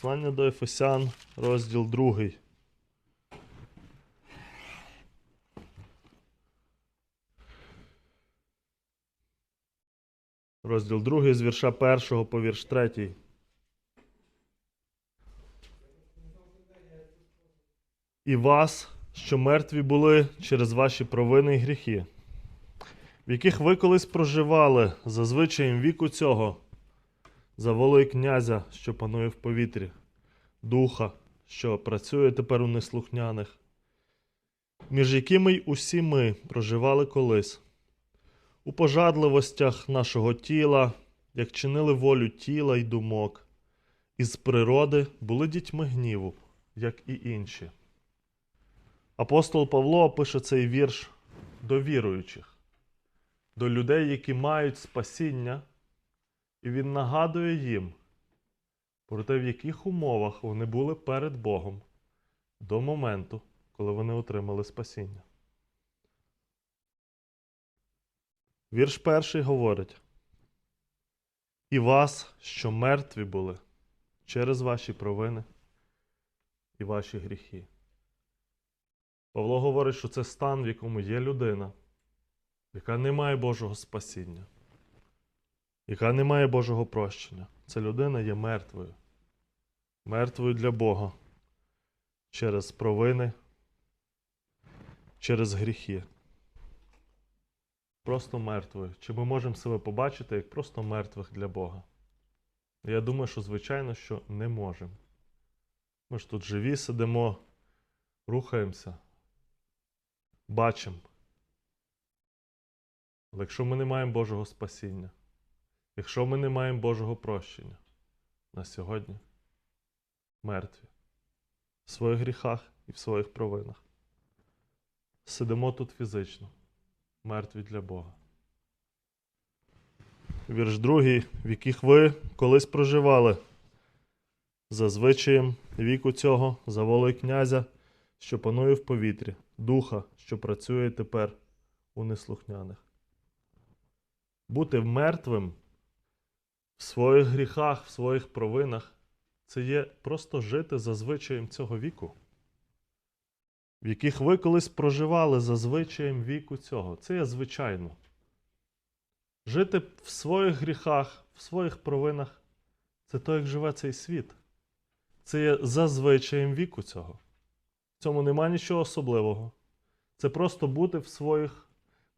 Послання до Ефесян, розділ 2. Розділ 2 з вірша 1 по вірш 3. І вас, що мертві були через ваші провини й гріхи, в яких ви колись проживали за звичаєм віку цього, за волею князя, що панує в повітрі, духа, що працює тепер у неслухняних, між якими й усі ми проживали колись, у пожадливостях нашого тіла, як чинили волю тіла й думок, із природи були дітьми гніву, як і інші. Апостол Павло пише цей вірш до віруючих, до людей, які мають спасіння, і він нагадує їм про те, в яких умовах вони були перед Богом до моменту, коли вони отримали спасіння. Вірш перший говорить: І вас, що мертві були через ваші провини і ваші гріхи. Павло говорить, що це стан, в якому є людина, яка не має Божого спасіння, яка не має Божого прощення. Ця людина є мертвою. Мертвою для Бога через провини, через гріхи. Просто мертвою. Чи ми можемо себе побачити як просто мертвих для Бога? Я думаю, що звичайно, що не можемо. Ми ж тут живі сидимо, рухаємося бачимо. Але якщо ми не маємо Божого спасіння, якщо ми не маємо Божого прощення, на сьогодні мертві в своїх гріхах і в своїх провинах. Сидимо тут фізично, мертві для Бога. Вірш другий, в яких ви колись проживали за звичаєм віку цього, за волею князя, що панує в повітрі, духа, що працює тепер у неслухняних. Бути мертвим в своїх гріхах, в своїх провинах це є просто жити за звичаєм цього віку, в яких ви колись проживали за звичаєм віку цього. Це є звичайно. Жити в своїх гріхах, в своїх провинах це то, як живе цей світ. Це є за звичаєм віку цього. В цьому нема нічого особливого. Це просто бути в своїх,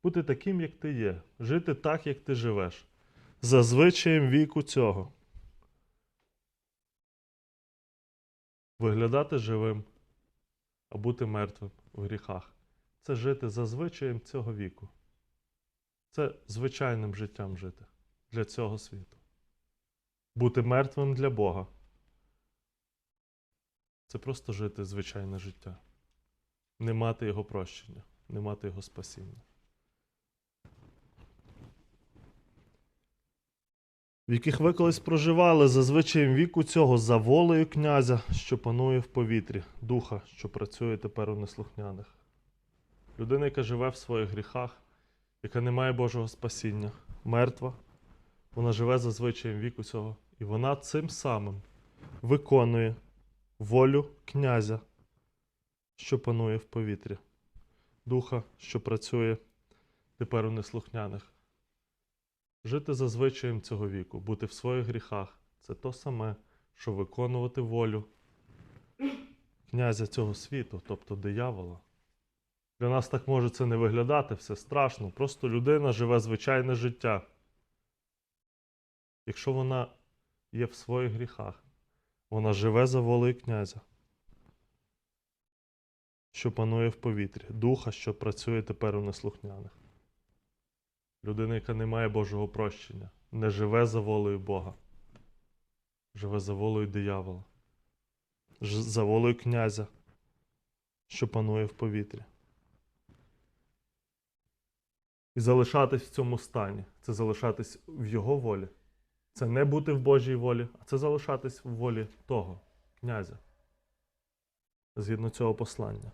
бути таким, як ти є, жити так, як ти живеш, за звичаєм віку цього. Виглядати живим, а бути мертвим в гріхах. Це жити за звичаєм цього віку. Це звичайним життям жити для цього світу. Бути мертвим для Бога. Це просто жити звичайне життя. Не мати його прощення, не мати його спасіння. В яких ви колись проживали за звичаєм віку цього за волею князя, що панує в повітрі, духа, що працює тепер у неслухняних. Людина, яка живе в своїх гріхах, яка не має Божого спасіння, мертва, вона живе за звичаєм віку цього, і вона цим самим виконує волю князя, що панує в повітрі, духа, що працює тепер у неслухняних. Жити за звичаєм цього віку, бути в своїх гріхах це то саме, що виконувати волю князя цього світу, тобто диявола. Для нас так може це не виглядати, все страшно. Просто людина живе звичайне життя. Якщо вона є в своїх гріхах, вона живе за волею князя, що панує в повітрі, духа, що працює тепер у неслухняних. Людина, яка не має Божого прощення, не живе за волею Бога, живе за волею диявола, за волею князя, що панує в повітрі. І залишатись в цьому стані це залишатись в Його волі. Це не бути в Божій волі, а це залишатись в волі того, князя. Згідно цього послання.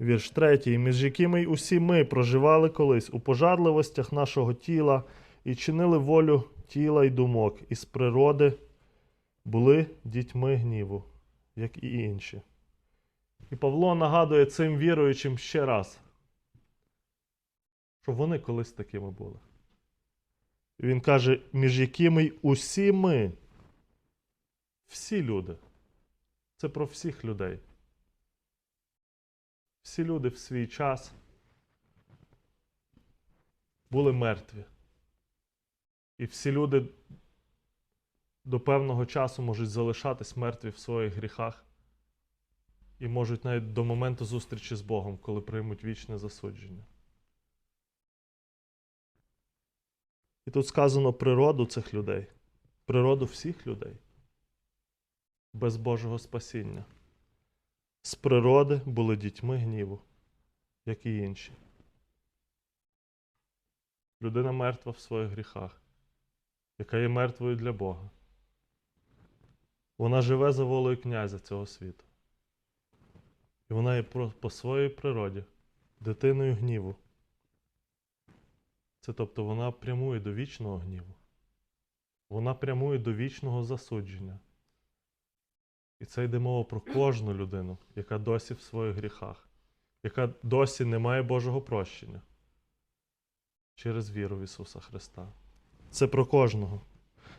Вірш третій, між якими й усі ми проживали колись у пожадливостях нашого тіла і чинили волю тіла й думок із природи, були дітьми гніву, як і інші. І Павло нагадує цим віруючим ще раз, що вони колись такими були. Він каже, між якими й усі ми, всі люди. Це про всіх людей. Всі люди в свій час були мертві. І всі люди до певного часу можуть залишатись мертві в своїх гріхах і можуть навіть до моменту зустрічі з Богом, коли приймуть вічне засудження. І тут сказано природу цих людей, природу всіх людей без Божого спасіння. З природи були дітьми гніву, як і інші. Людина мертва в своїх гріхах, яка є мертвою для Бога. Вона живе за волею князя цього світу. І вона є по своїй природі дитиною гніву. Це тобто вона прямує до вічного гніву. Вона прямує до вічного засудження. І це йде мова про кожну людину, яка досі в своїх гріхах, яка досі не має Божого прощення через віру в Ісуса Христа. Це про кожного.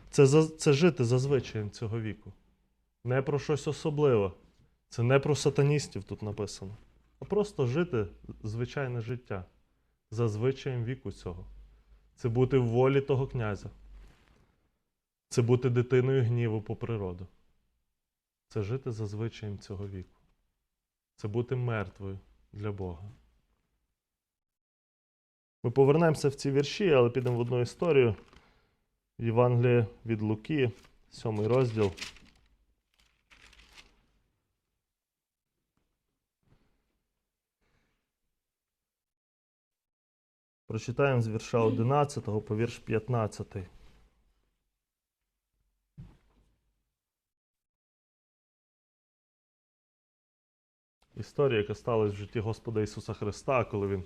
Це, це жити за звичаєм цього віку. Не про щось особливе. Це не про сатаністів тут написано, а просто жити звичайне життя за звичаєм віку цього. Це бути в волі того князя. Це бути дитиною гніву по природу. Це жити за звичаєм цього віку. Це бути мертвою для Бога. Ми повернемося в ці вірші, але підемо в одну історію. Євангеліє від Луки, сьомий розділ. Прочитаємо з вірша 11 по вірш 15. Історія, яка сталася в житті Господа Ісуса Христа, коли Він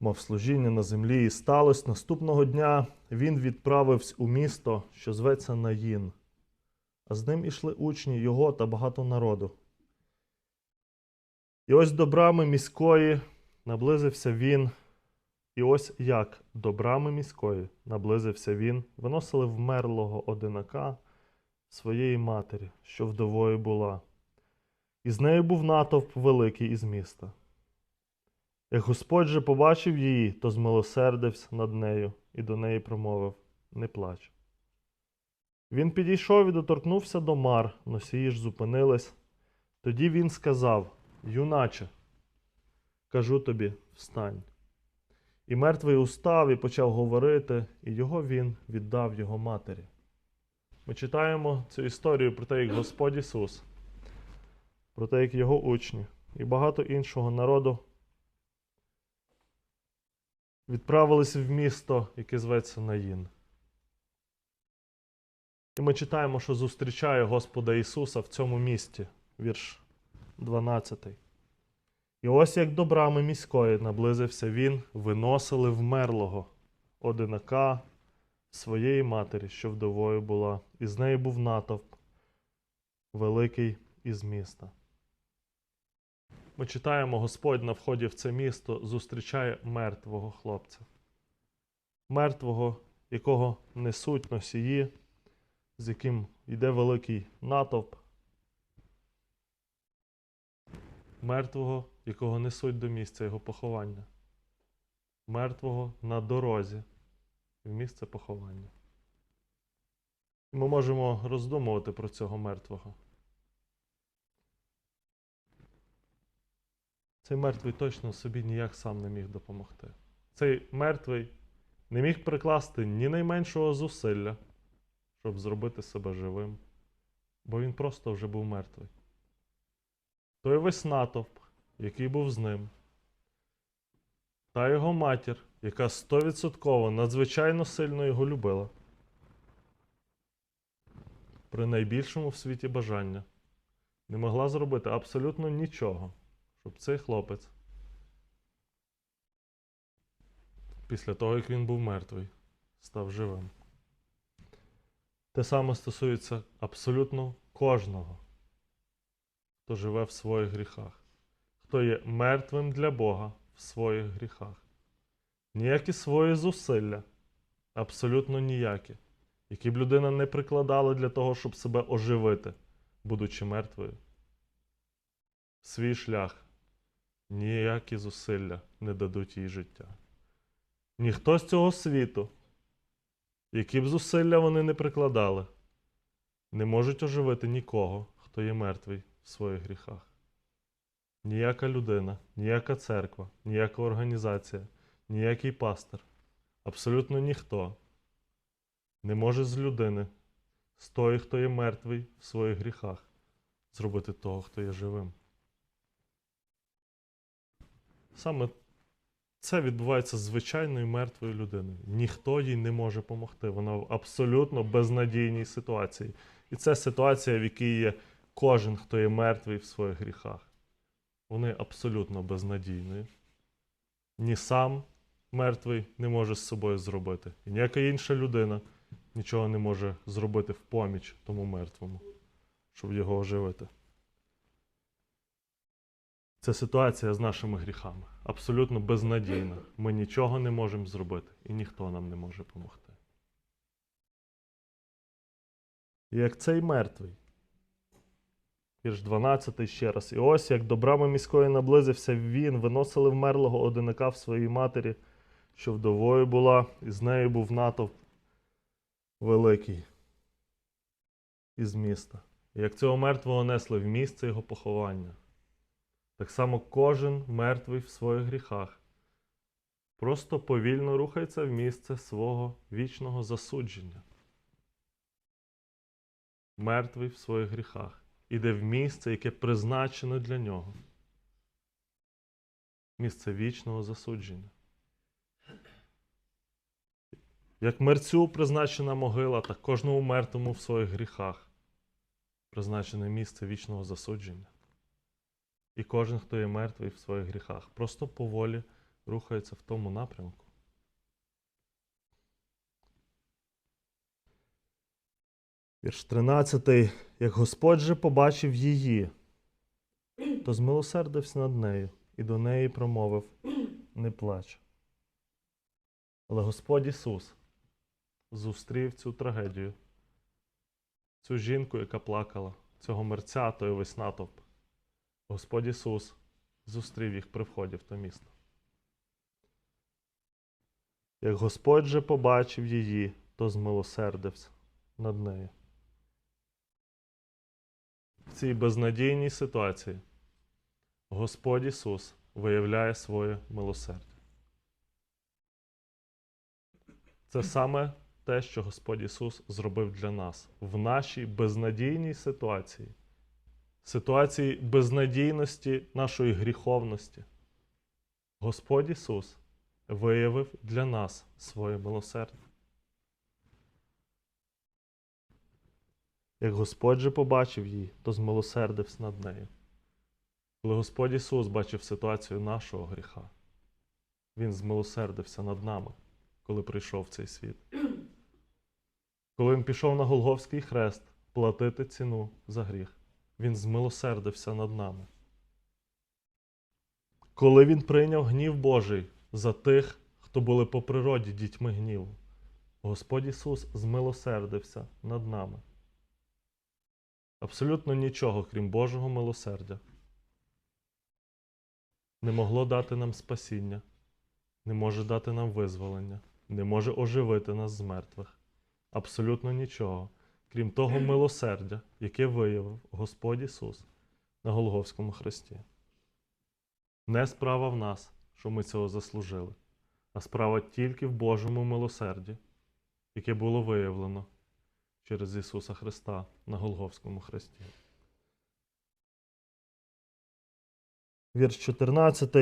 мав служіння на землі. І сталося наступного дня він відправився у місто, що зветься Наїн. А з ним ішли учні його та багато народу. І ось до брами міської наблизився він. І ось як до брами міської наблизився він, виносили вмерлого одинака своєї матері, що вдовою була. І з нею був натовп великий із міста. Як Господь же побачив її, то змилосердився над нею і до неї промовив Не плач. Він підійшов і доторкнувся до мар, носії ж зупинились. Тоді він сказав Юначе, кажу тобі, встань. І мертвий устав і почав говорити, і його він віддав його матері. Ми читаємо цю історію про те, як Господь Ісус, про те, як його учні і багато іншого народу відправилися в місто, яке зветься Наїн. І ми читаємо, що зустрічає Господа Ісуса в цьому місті, вірш 12. І ось як до брами міської наблизився він, виносили вмерлого одинака своєї матері, що вдовою була, і з нею був натовп великий із міста. Ми читаємо, Господь на вході в це місто зустрічає мертвого хлопця, мертвого, якого несуть носії, з яким йде великий натовп, мертвого, якого несуть до місця його поховання, мертвого на дорозі в місце поховання. Ми можемо роздумувати про цього мертвого. Цей мертвий точно собі ніяк сам не міг допомогти. Цей мертвий не міг прикласти ні найменшого зусилля, щоб зробити себе живим, бо він просто вже був мертвий. Той весь натовп, який був з ним, та його матір, яка стовідсотково надзвичайно сильно його любила, при найбільшому в світі бажання, не могла зробити абсолютно нічого, щоб цей хлопець, після того, як він був мертвий, став живим. Те саме стосується абсолютно кожного, хто живе в своїх гріхах, хто є мертвим для Бога в своїх гріхах. Ніякі свої зусилля, абсолютно ніякі, які б людина не прикладала для того, щоб себе оживити, будучи мертвою. Свій шлях, ніякі зусилля не дадуть їй життя. Ніхто з цього світу, які б зусилля вони не прикладали, не можуть оживити нікого, хто є мертвий в своїх гріхах. Ніяка людина, ніяка церква, ніяка організація, ніякий пастор, абсолютно ніхто не може з людини, з тої, хто є мертвий в своїх гріхах, зробити того, хто є живим. Саме це відбувається з звичайною мертвою людиною. Ніхто їй не може допомогти. Вона в абсолютно безнадійній ситуації. І це ситуація, в якій є кожен, хто є мертвий в своїх гріхах. Вони абсолютно безнадійні. Ні сам мертвий не може з собою зробити. І ніяка інша людина нічого не може зробити в поміч тому мертвому, щоб його оживити. Це ситуація з нашими гріхами. Абсолютно безнадійна. Ми нічого не можемо зробити, і ніхто нам не може допомогти. І як цей мертвий. Вірш 12 ще раз. І ось як до брами міської наблизився він, виносили вмерлого одиника в своїй матері, що вдовою була, і з нею був натовп великий із міста. І як цього мертвого несли в місце його поховання. Так само кожен мертвий в своїх гріхах просто повільно рухається в місце свого вічного засудження. Мертвий в своїх гріхах іде в місце, яке призначено для нього. Місце вічного засудження. Як мерцю призначена могила, так кожному мертвому в своїх гріхах призначене місце вічного засудження. І кожен, хто є мертвий в своїх гріхах, просто поволі рухається в тому напрямку. Вірш 13. Як Господь же побачив її, то змилосердився над нею і до неї промовив не плач. Але Господь Ісус зустрів цю трагедію, цю жінку, яка плакала, цього мерця, той весь натовп. Господь Ісус зустрів їх при вході в то місто. Як Господь же побачив її, то змилосердився над нею. В цій безнадійній ситуації Господь Ісус виявляє своє милосердя. Це саме те, що Господь Ісус зробив для нас в нашій безнадійній ситуації ситуації безнадійності нашої гріховності, Господь Ісус виявив для нас своє милосердя. Як Господь же побачив її, то змилосердився над нею. Коли Господь Ісус бачив ситуацію нашого гріха, Він змилосердився над нами, коли прийшов в цей світ. Коли Він пішов на Голговський хрест платити ціну за гріх. Він змилосердився над нами. Коли він прийняв гнів Божий за тих, хто були по природі дітьми гніву, Господь Ісус змилосердився над нами. Абсолютно нічого, крім Божого милосердя, не могло дати нам спасіння, не може дати нам визволення, не може оживити нас з мертвих. Абсолютно нічого крім того милосердя, яке виявив Господь Ісус на Голговському хресті. Не справа в нас, що ми цього заслужили, а справа тільки в Божому милосерді, яке було виявлено через Ісуса Христа на Голговському хресті. Вірш 14.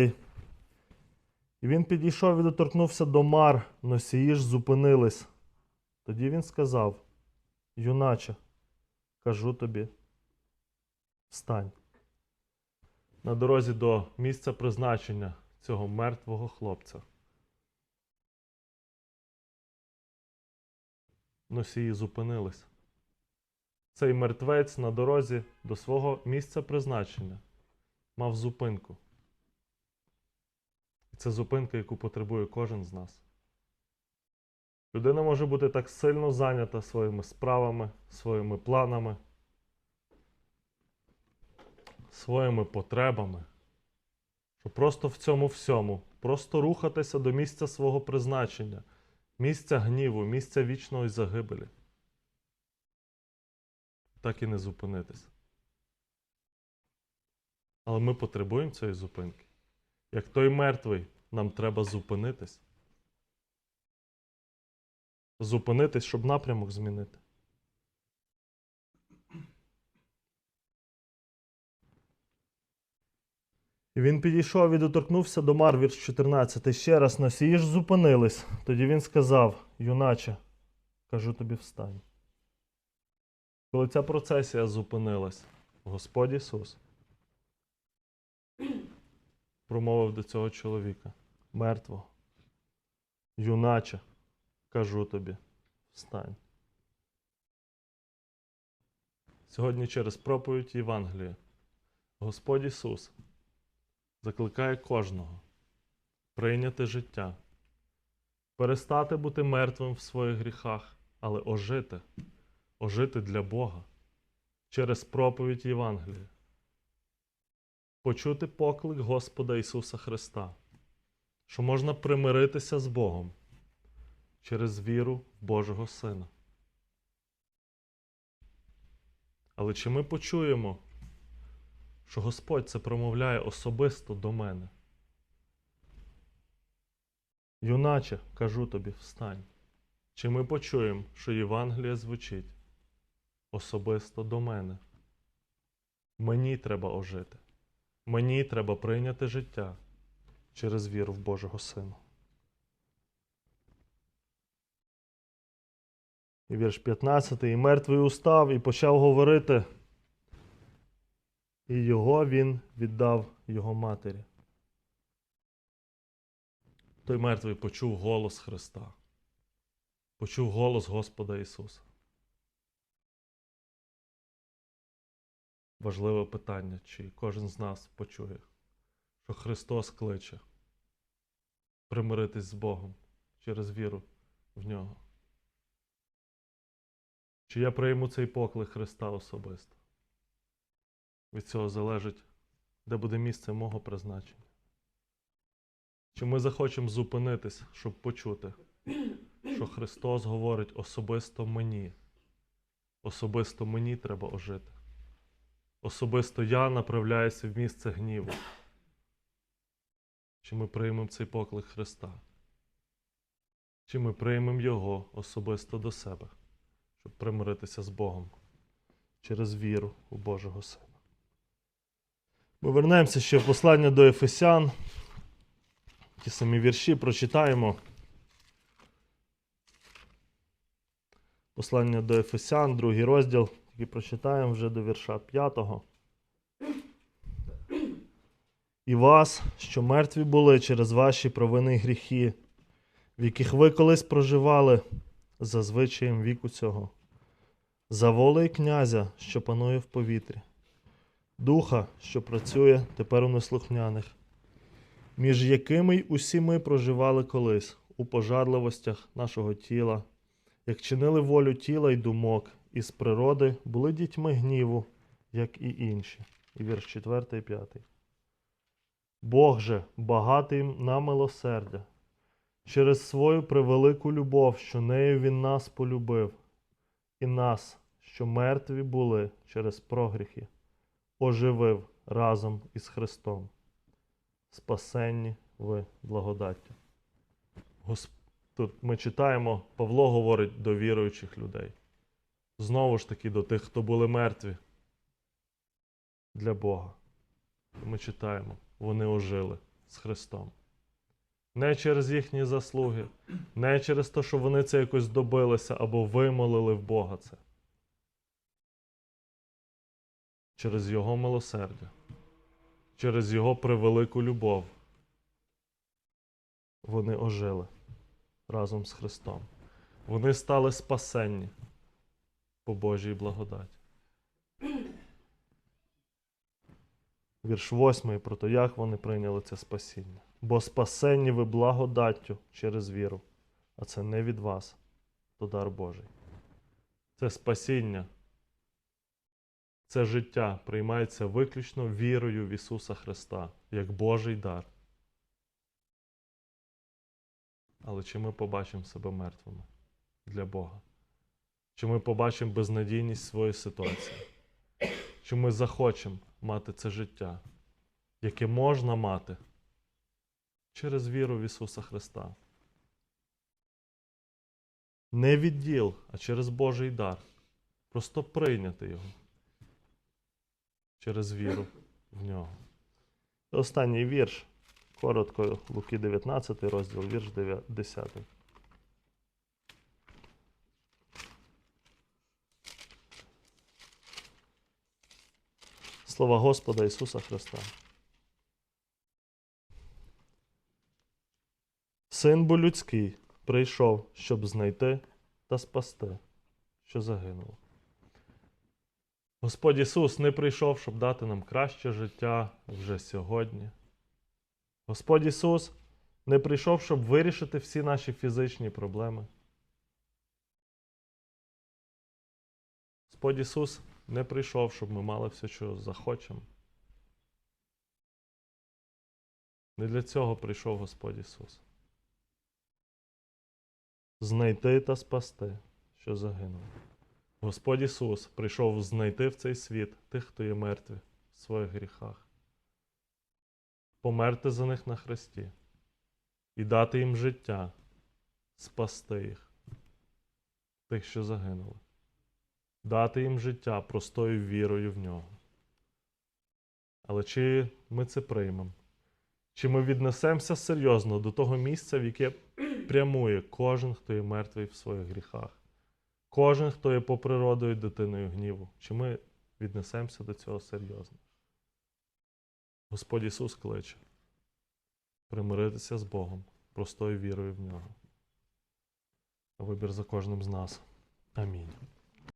І він підійшов і доторкнувся до мар, носії ж зупинились. Тоді він сказав юначе, кажу тобі, встань. На дорозі до місця призначення цього мертвого хлопця. Носії зупинились. цей мертвець на дорозі до свого місця призначення мав зупинку. І це зупинка, яку потребує кожен з нас. Людина може бути так сильно зайнята своїми справами, своїми планами, своїми потребами, що просто в цьому всьому, просто рухатися до місця свого призначення, місця гніву, місця вічної загибелі. Так і не зупинитися. Але ми потребуємо цієї зупинки. Як той мертвий, нам треба зупинитись. Зупинитись, щоб напрямок змінити. І він підійшов і доторкнувся до Мар, вірш 14. Ще раз носії ж зупинились. Тоді він сказав: Юначе, кажу тобі, встань. Коли ця процесія зупинилась, Господь Ісус промовив до цього чоловіка, мертвого. Юначе, кажу тобі, встань. Сьогодні через проповідь Євангелія Господь Ісус закликає кожного прийняти життя, перестати бути мертвим в своїх гріхах, але ожити, ожити для Бога через проповідь Євангелія. Почути поклик Господа Ісуса Христа, що можна примиритися з Богом через віру в Божого Сина. Але чи ми почуємо, що Господь це промовляє особисто до мене? Юначе, кажу тобі, встань. Чи ми почуємо, що Євангеліє звучить особисто до мене? Мені треба ожити. Мені треба прийняти життя через віру в Божого Сина. І вірш 15. І мертвий устав і почав говорити, і його він віддав його матері. Той мертвий почув голос Христа, почув голос Господа Ісуса. Важливе питання, чи кожен з нас почує, що Христос кличе примиритись з Богом через віру в Нього. Чи я прийму цей поклик Христа особисто? Від цього залежить, де буде місце мого призначення. Чи ми захочемо зупинитись, щоб почути, що Христос говорить особисто мені. Особисто мені треба ожити. Особисто я направляюся в місце гніву. Чи ми приймемо цей поклик Христа? Чи ми приймемо Його особисто до себе, щоб примиритися з Богом через віру у Божого Сина? Ми вернемося ще в послання до Ефесян. Ті самі вірші прочитаємо. Послання до Ефесян, другий розділ, який прочитаємо вже до вірша 5. І вас, що мертві були через ваші провини й гріхи, в яких ви колись проживали за звичаєм віку цього, за волею князя, що панує в повітрі, духа, що працює тепер у неслухняних, між якими й усі ми проживали колись у пожадливостях нашого тіла, як чинили волю тіла й думок, і з природи були дітьми гніву, як і інші. І вірш 4 і 5. Бог же, багатий на милосердя, через свою превелику любов, що нею Він нас полюбив, і нас, що мертві були через прогріхи, оживив разом із Христом. Спасенні ви благодаттю. Тут ми читаємо, Павло говорить до віруючих людей. Знову ж таки, до тих, хто були мертві для Бога. Ми читаємо, вони ожили з Христом не через їхні заслуги, не через те, що вони це якось добилися або вимолили в Бога це. Через Його милосердя, через Його превелику любов. Вони ожили разом з Христом. Вони стали спасенні по Божій благодаті. Вірш восьмий, про те, як вони прийняли це спасіння. Бо спасенні ви благодаттю через віру, а це не від вас, то дар Божий. Це спасіння, це життя приймається виключно вірою в Ісуса Христа, як Божий дар. Але чи ми побачимо себе мертвими для Бога? Чи ми побачимо безнадійність своєї ситуації? Чи ми захочемо мати це життя, яке можна мати через віру в Ісуса Христа? Не від діл, а через Божий дар. Просто прийняти Його через віру в нього. Останній вірш. Коротко, Луки 19 розділ, вірш 10. Слова Господа Ісуса Христа. Син бо людський прийшов, щоб знайти та спасти, що загинуло. Господь Ісус не прийшов, щоб дати нам краще життя вже сьогодні. Господь Ісус не прийшов, щоб вирішити всі наші фізичні проблеми. Господь Ісус не прийшов, щоб ми мали все, що захочемо. Не для цього прийшов Господь Ісус. Знайти та спасти, що загинуло. Господь Ісус прийшов знайти в цей світ тих, хто є мертві в своїх гріхах, померти за них на хресті і дати їм життя, спасти їх, тих, що загинули, дати їм життя простою вірою в нього. Але чи ми це приймемо? Чи ми віднесемося серйозно до того місця, в яке прямує кожен, хто є мертвий в своїх гріхах? Кожен, хто є по природою дитиною гніву, чи ми віднесемося до цього серйозно? Господь Ісус кличе примиритися з Богом простою вірою в нього. Вибір за кожним з нас. Амінь.